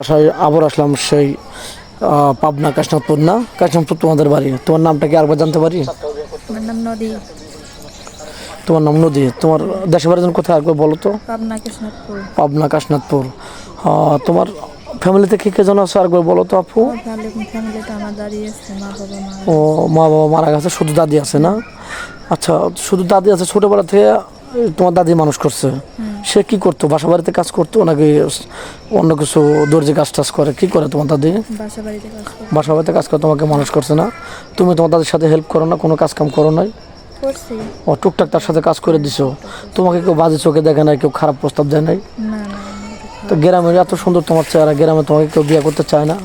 বাসায় আবার আসলাম সেই পাবনা কাশনাথপুর না? কাশনাথপুর তোমাদের বাড়ি। তোমার নামটা কি আরেকবার জানতে পারি? আমার নাম নদী। তোমার নাম নদী। তোমার দেশের বাড়ি কোথায় একবার বলো তো? পাবনা কাশনাথপুর। তোমার ফ্যামিলিতে কে কে জন আছে আরেকবার বলো তো আপু? ও মা বাবা মারা গেছে শুধু দাদি আছে না? আচ্ছা শুধু দাদি আছে ছোটবেলা থেকে তোমার দাদি মানুষ করছে। সে কি করতো? বাসা বাড়িতে কাজ করতো নাকি অন্য কিছু দর্জি কাজ টাজ করে? কি করে তোমার দাদি? বাসা বাড়িতে কাজ করি তোমাকে মানুষ করছে না? তুমি তোমার দাদির সাথে হেল্প করো না কোনো কাজ কাম করো নাই? ও টুকটাক তার সাথে কাজ করে দিছো। তোমাকে কেউ বাজে চোখে দেখে নাই কেউ খারাপ প্রস্তাব দেয় নাই? তো গ্রামের এত সুন্দর তোমার চেহারা গ্রামে তোমাকে কেউ বিয়ে করতে চায় না?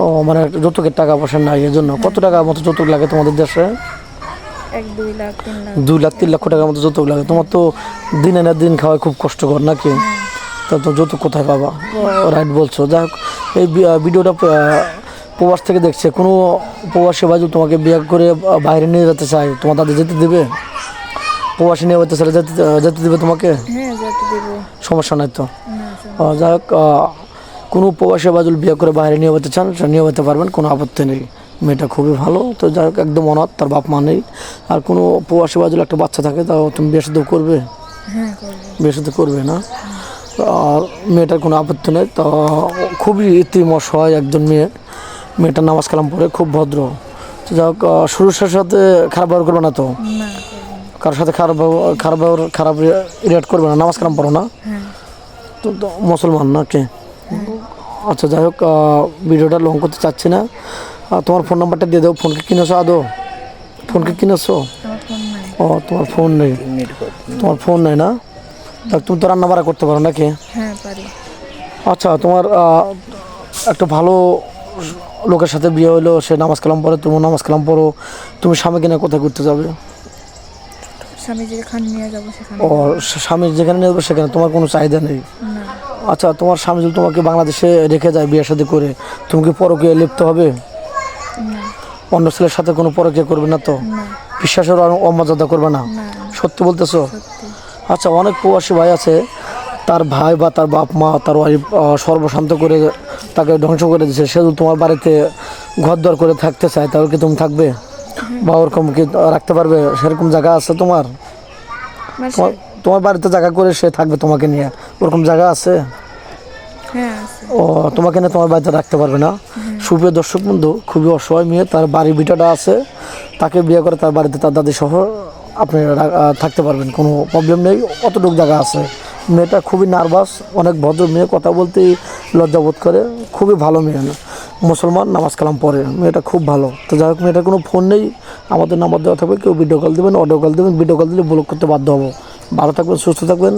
ও মানে যৌতুকের টাকা পয়সা নাই এই জন্য কত টাকা মতো যৌতুক লাগে তোমাদের দেশে? দুই লাখ তিন লক্ষ টাকার মতো যৌতুক লাগে। তোমার তো দিনে না দিন খাওয়াই খুব কষ্টকর নাকি? তা তো যৌতুক কোথায় পাবা? রাইট বলছো। যাই হোক এই ভিডিওটা প্রবাস থেকে দেখছে। কোনো প্রবাসী বাজু তোমাকে বিয়ে করে বাইরে নিয়ে যেতে চায়? তোমার দাদি যেতে দেবে? প্রবাসী নিয়ে যেতে চাইলে যেতে দেবে তোমাকে? হ্যাঁ সমস্যা নাই তো? যাই হোক কোনো প্রবাসী বাজুল বিয়ে করে বাইরে নিয়ে যেতে চান নিয়ে যেতে পারবেন কোনো আপত্তি নেই। মেয়েটা খুবই ভালো। তো যাই হোক একদম অনাথ তার বাপ মা নেই। আর কোনো প্রবাসী বাজুল একটা বাচ্চা থাকে তাও তুমি বিয়ে সাথে করবে? হ্যাঁ করব। বিয়ে সাথে করবে না? আর মেয়েটার কোনো আপত্তি নেই তো খুবই ইতিম অসহায় একজন মেয়ে। মেয়েটা নামাজ কালাম পড়ে খুব ভদ্র। তো যাই হোক সুরুষের সাথে খারাপ ব্যবহার করবে না তো? কারোর সাথে খারাপ ব্যবহার- খারাপ ব্যবহার খারাপ রিয়াক্ট করবে না নামাজ কালাম পড়ো না? হ্যাঁ। তো মুসলমান না কে? আচ্ছা যাই হোক ভিডিওটা লং করতে চাচ্ছি না। তোমার ফোন নাম্বারটা দিয়ে দাও ফোনকে কিনেছো আদৌ? ফোনকে কিনেছো? আমার ফোন নাই। ও তোমার ফোন নেই। তোমার ফোন নেই না? তা তুমি তো রান্না বাড়া করতে পারো নাকি? হ্যাঁ আচ্ছা তোমার একটা ভালো লোকের সাথে বিয়ে হলো সে নামাজ কালাম পড়ে তুমি নামাজ কালাম পড়ো তুমি স্বামীকে নিয়ে কোথায় ঘুরতে যাবে? স্বামী যেখানে নিয়ে যাব সেখানে। ও স্বামী যেখানে নিয়ে যাবে সেখানে তোমার কোনো চাহিদা নেই? আচ্ছা তোমার স্বামী যদি তোমাকে বাংলাদেশে রেখে যায় বিয়ের সাথে করে তুমি কি পরকে লিপ্ত হবে? অন্য ছেলের সাথে কোনো পরকে করবে না তো? বিশ্বাসের অমর্যাদা করবে না? সত্যি বলতেছো? আচ্ছা অনেক প্রবাসী ভাই আছে তার ভাই বা তার বাপ মা তার ওয়াইফ সর্বশান্ত করে তাকে ধ্বংস করে দিচ্ছে সে তোমার বাড়িতে ঘর দর করে থাকতে চায় তাহলে কি তুমি থাকবে? বা ওরকম কি রাখতে পারবে? সেরকম জায়গা আছে তোমার? তোমার বাড়িতে জায়গা করে সে থাকবে তোমাকে নিয়ে? ওরকম জায়গা আছে? হ্যাঁ আছে। ও তোমাকে নিয়ে তোমার বাড়িতে রাখতে পারবে না? সুপ্রিয় দর্শক বন্ধু, খুবই অসহায় মেয়ে, তার বাড়ির বিটাটা আছে। তাকে বিয়ে করে তার বাড়িতে তার দাদি সহ আপনি থাকতে পারবেন, কোনো প্রবলেম নেই, অতটুকু জায়গা আছে। মেয়েটা খুবই নার্ভাস অনেক ভদ্র মেয়ে, কথা বলতেই লজ্জাবোধ করে, খুবই ভালো মেয়ে। মুসলমান, নামাজ কালাম পড়ে, মেয়েটা খুব ভালো। তো যাই হোক, মেয়েটার কোনো ফোন নেই, আমাদের নাম্বার দেওয়া থাকবে, কেউ ভিডিও কল দেবেন অডিও কল দেবেন ভিডিও কল দিলে ব্লক করতে বাধ্য হব। ভালো থাকবেন, সুস্থ থাকবেন,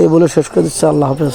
এই বলে শেষ করে দিচ্ছে, আল্লাহ হাফেজ।